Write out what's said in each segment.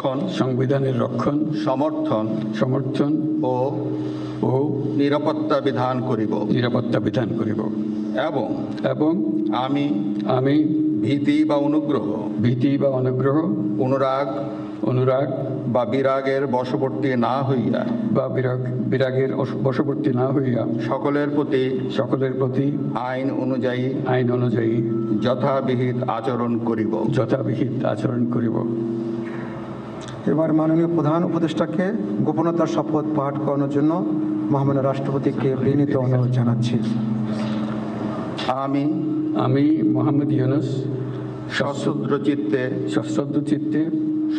রক্ষণ, সংবিধানের রক্ষণ সমর্থন সমর্থন ও ও নিরাপত্তা বিধান করিব। নিরাপত্তা বিধান করিব। এবং এবং আমি আমি ভীতি বা অনুগ্রহ ভীতি বা অনুগ্রহ অনুরাগ অনুরাগ বা বিরাগের বশবর্তী না হইয়া বা বিরাগ বিরাগের বশবর্তী না হইয়া সকলের প্রতি সকলের প্রতি আইন অনুযায়ী আইন অনুযায়ী যথাবিহিত আচরণ করিব। যথাবিহিত আচরণ করিব। এবার মাননীয় প্রধান উপদেষ্টাকে গোপনতার শপথ পাঠ করানোর জন্য মহামান্য রাষ্ট্রপতিকে বিনীত অনুরোধ জানাচ্ছি। আমি আমি মোহাম্মদ ইউনুস সশ্রদ্র চিত্তে সশ্রদ্র চিত্তে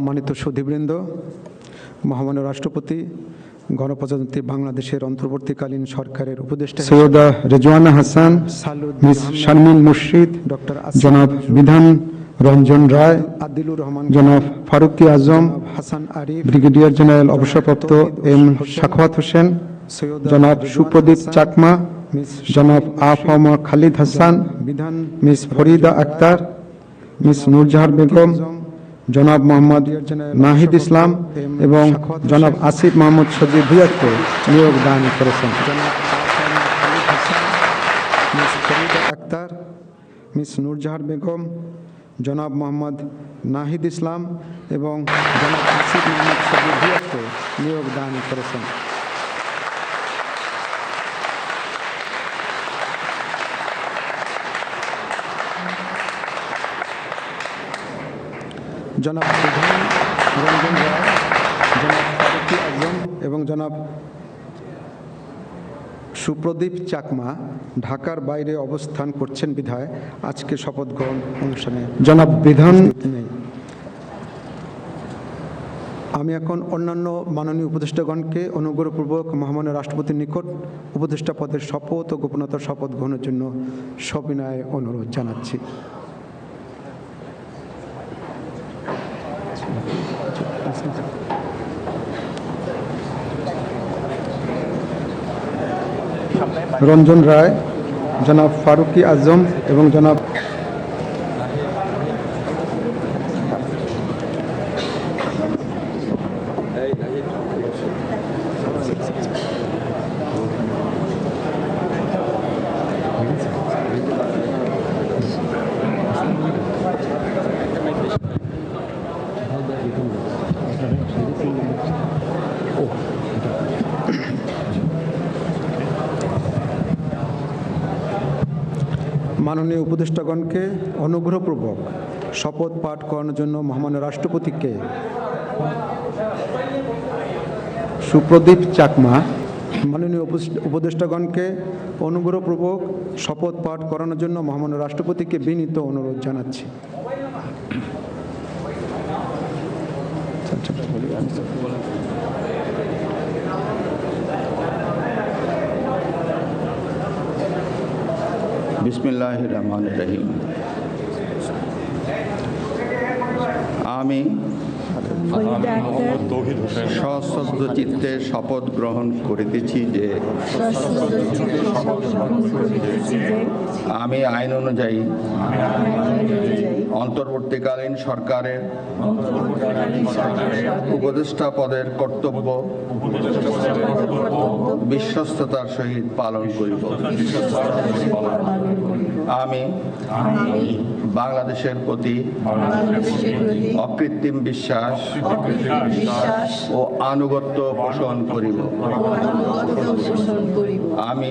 সম্মানিত সুধীবৃন্দ মহামান্য রাষ্ট্রপতি গণপ্রজাতন্ত্রী বাংলাদেশের অন্তর্বর্তীকালীন সরকারের উপদেষ্টা সৈয়দা রেজওয়ানা হাসান মিস শারমিন মুর্শিদ ডক্টর জনাব বিধান রঞ্জন রায় আদিলুর রহমান জনাব ফারুকি আজম হাসান আরিফ ব্রিগেডিয়ার জেনারেল অবসরপ্রাপ্ত এম সাখাওয়াত হোসেন সৈয়দ জনাব সুপ্রদীপ চাকমা মিস জনাব AFM Khalid Hasan Bidhan miss Farida Akhter miss Nurjahan Begum জনাব মোহাম্মদ নাহিদ ইসলাম এবং জনাব আসিফ মোহাম্মদ সজিব ভুয়াকে নিয়োগ দান করেছেন। আক্তার, মিস নূরজাহার বেগম, জনাব মোহাম্মদ নাহিদ ইসলাম এবং জনাব আসিফ মোহাম্মদ সজিব ভুয়াকে নিয়োগ দান করেছেন। জনাব রঞ্জন রায় জনাব ফারুকি আজম এবং জনাব সুপ্রদীপ চাকমা ঢাকার বাইরে অবস্থান করছেন বিধায় আজকে শপথ গ্রহণ অনুষ্ঠানে জনাব বিধান নেই। আমি এখন অন্যান্য মাননীয় উপদেষ্টাগণকে অনুগ্রহপূর্বক মহামান্য রাষ্ট্রপতির নিকট উপদেষ্টা পদের শপথ ও গোপনতার শপথ গ্রহণের জন্য সবিনয়ে অনুরোধ জানাচ্ছি। রঞ্জন রায় জনাব ফারুকি আজম এবং জনাব মাননীয় উপদেষ্টাগণকে অনুগ্রহপূর্বক শপথ পাঠ করানোর জন্য মহামান্য রাষ্ট্রপতিকে সুপ্রদীপ চাকমা, মাননীয় উপদেষ্টা- উপদেষ্টাগণকে অনুগ্রহপূর্বক শপথ পাঠ করানোর জন্য মহামান্য রাষ্ট্রপতিকে বিনীত অনুরোধ জানাচ্ছি। বিসমিল্লাহ রহমান রহিম আমি সশ্রদ্ধ চিত্তে শপথ গ্রহণ করিতেছি যে, আমি আইন অনুযায়ী অন্তর্বর্তীকালীন সরকারের উপদেষ্টা পদের কর্তব্য বিশ্বস্ততার সহিত পালন করিব। আমি বাংলাদেশের প্রতি অকৃত্রিম বিশ্বাস ও আনুগত্য পোষণ করিব। আমি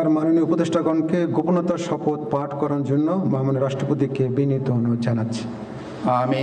এবার মাননীয় উপদেষ্টাগণকে গোপনতার শপথ পাঠ করার জন্য মাননীয় রাষ্ট্রপতিকে বিনীত অনুরোধ জানাচ্ছি। আমি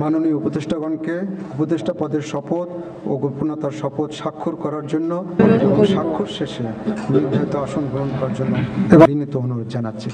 মাননীয় উপদেষ্টাগণকে উপদেষ্টা পদের শপথ ও গোপনতার শপথ স্বাক্ষর করার জন্য স্বাক্ষর শেষে নির্ধারিত আসন গ্রহণ করার জন্য অনুরোধ জানাচ্ছি।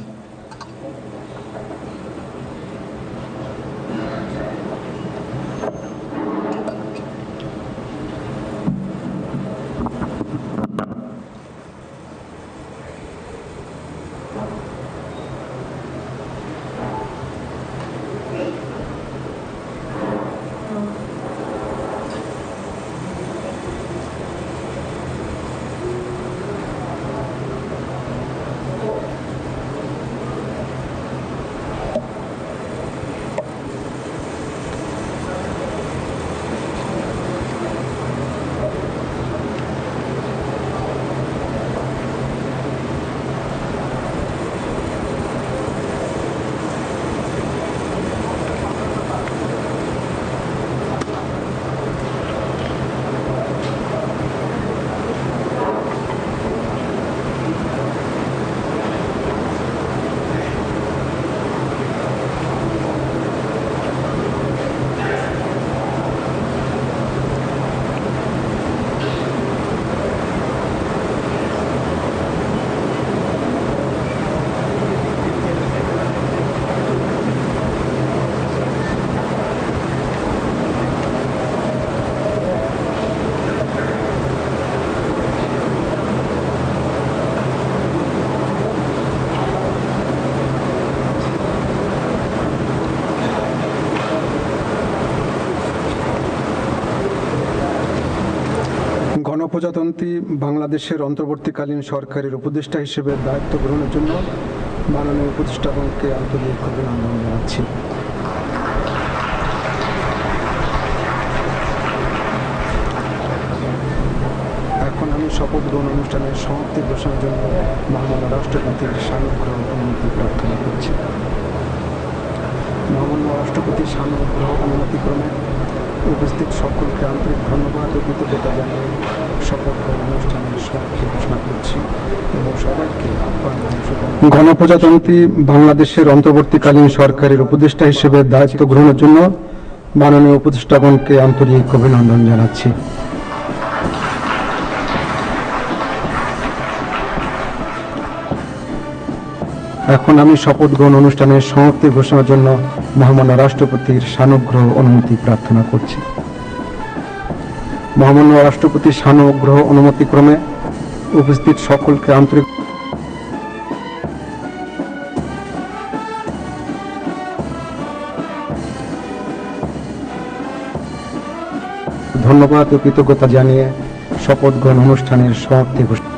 গণপ্রজাতন্ত্রী বাংলাদেশের অন্তর্বর্তীকালীন সরকারের উপদেষ্টা হিসেবে দায়িত্ব গ্রহণের জন্য মাননীয় উপদেষ্টাগণকে আন্তরিক অভিনন্দন জানাচ্ছি। এখন আমি শপথ গ্রহণ অনুষ্ঠানের সমাপ্তি ঘোষণার জন্য মহামান্য রাষ্ট্রপতির সানুগ্রহ অনুমতি প্রার্থনা করছি। মহামান্য রাষ্ট্রপতির সানুগ্রহ অনুমতিক্রমে উপস্থিত সকলকে আন্তরিক ধন্যবাদ ও কৃতজ্ঞতা জানিয়ে শপথ অনুষ্ঠানের সমাপ্তি ঘোষণা করছি এবং সবাইকে আহ্বান গণপ্রজাতন্ত্রী বাংলাদেশের অন্তর্বর্তীকালীন সরকারের উপদেষ্টা হিসেবে দায়িত্ব গ্রহণের জন্য মাননীয় উপদেষ্টাগণকে আন্তরিক অভিনন্দন জানাচ্ছি। এখন আমি শপথ গ্রহণ অনুষ্ঠানের সমাপ্তি ঘোষণার জন্য মহামান্য রাষ্ট্রপতির সানুগ্রহ অনুমতি প্রার্থনা করছি। মহামান্য রাষ্ট্রপতির সানুগ্রহ অনুমতিক্রমে উপস্থিত সকলকে আন্তরিক ধন্যবাদ ও কৃতজ্ঞতা জানিয়ে শপথ গ্রহণ অনুষ্ঠানের সমাপ্তি ঘোষণা